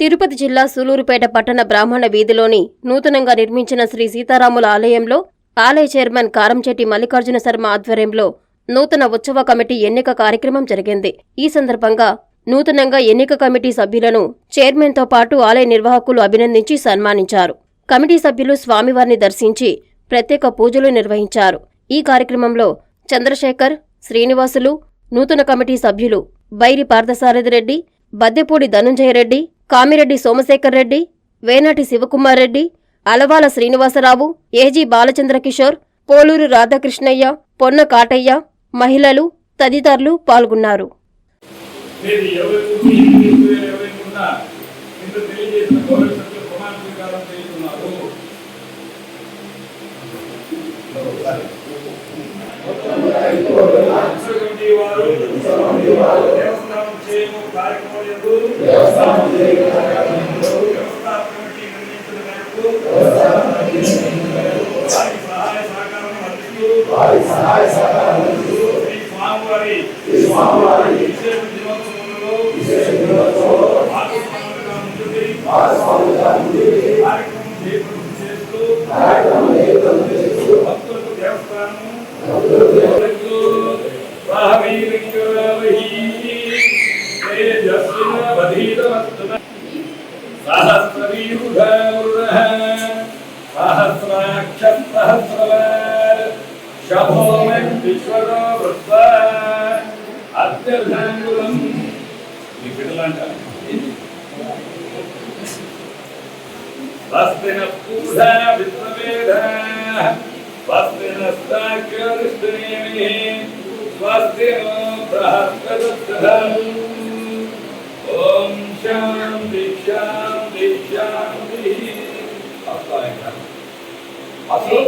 తిరుపతి జిల్లా సూలూరుపేట పట్టణ బ్రాహ్మణ వీధిలోని నూతనంగా నిర్మించిన శ్రీ సీతారాముల ఆలయంలో ఆలయ చైర్మన్ కారంచెట్టి మల్లికార్జున శర్మ ఆధ్వర్యంలో నూతన ఉత్సవ కమిటీ ఎన్నిక కార్యక్రమం జరిగింది. ఈ సందర్భంగా నూతనంగా ఎన్నిక కమిటీ సభ్యులను చైర్మన్తో పాటు ఆలయ నిర్వాహకులు అభినందించి సన్మానించారు. కమిటీ సభ్యులు స్వామివారిని దర్శించి ప్రత్యేక పూజలు నిర్వహించారు. ఈ కార్యక్రమంలో చంద్రశేఖర్ శ్రీనివాసులు నూతన కమిటీ సభ్యులు బైరి పార్థసారథి రెడ్డి బద్దెపూడి ధనుంజయరెడ్డి కామిరెడ్డి సోమశేఖర్ రెడ్డి వేనాటి శివకుమార్ రెడ్డి అలవాల శ్రీనివాసరావు ఏజీ బాలచంద్ర కిషోర్ పోలూరు రాధాకృష్ణయ్య పొన్న కాటయ్య మహిళలు తదితరులు పాల్గొన్నారు. మీరు ఎవరు దేవస్థానం కమిటీ సహస్రాక్షసహస్రవార్ శభోమం విశ్వరో వృత్వ అత్యర్థాంగులం ఈ బిడ్డలు అంటారు స్వస్తి విశ్వవేద స్వస్తి నస్తాఖ్యరిష్టనేమి స్వస్తి ఓం శాంతి శాంతి శాంతి అసలు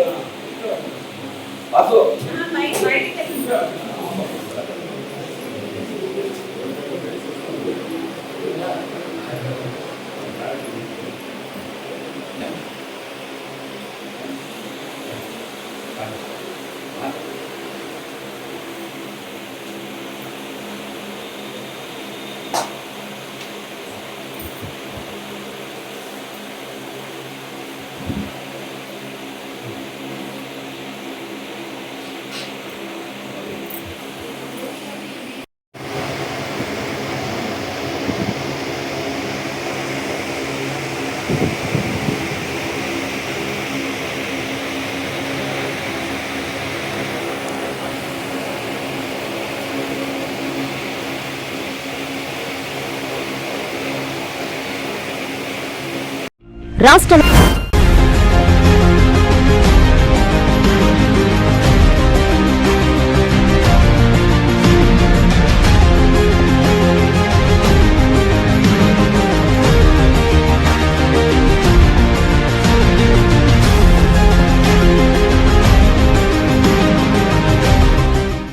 రాష్ట్ర